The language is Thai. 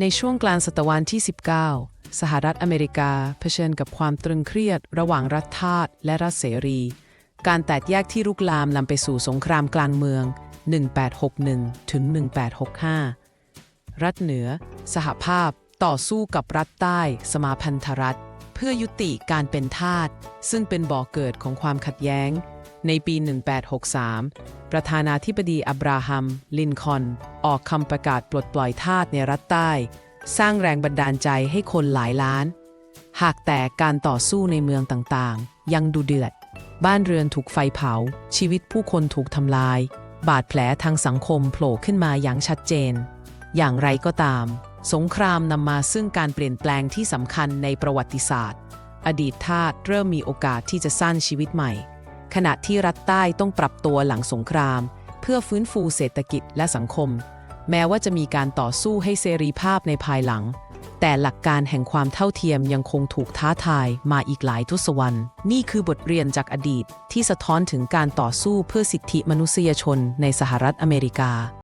ในช่วงกลางศตวรรษที่ 19 สหรัฐอเมริกาเผชิญกับความตรึงเครียดระหว่างรัฐทาสและรัฐเสรี การแตกแยกที่ลุกลามนำไปสู่สงครามกลางเมือง 1861 ถึง 1865 รัฐเหนือ สหภาพต่อสู้กับรัฐใต้ สมาพันธรัฐ พื่อยุติการเป็นทาสซึ่งเป็นบ่อกเกิดของความขัดแย้ง ในปี 1863 ประธานาธิบดีอับราฮัม ลินคอน ออกคำประกาศปลดปล่อยทาสในรัฐใต้ สร้างแรงบันดาลใจให้คนหลายล้าน หากแต่การต่อสู้ในเมืองต่างๆ ยังดูเดือด บ้านเรือนถูกไฟเผา ชีวิตผู้คนถูกทำลาย บาดแผลทางสังคมโผล่ขึ้นมาอย่างชัดเจน อย่างไรก็ตาม สงครามนำมาซึ่งการเปลี่ยนแปลงที่สำคัญในประวัติศาสตร์ อดีตทาสเริ่มมีโอกาสที่จะสร้างชีวิตใหม่ ขณะที่รัฐใต้ต้องปรับตัวหลังสงคราม เพื่อฟื้นฟูเศรษฐกิจและสังคม แม้ว่าจะมีการต่อสู้ให้เสรีภาพในภายหลัง แต่หลักการแห่งความเท่าเทียมยังคงถูกท้าทายมาอีกหลายทศวรรษ นี่คือบทเรียนจากอดีตที่สะท้อนถึงการต่อสู้เพื่อสิทธิมนุษยชนในสหรัฐอเมริกา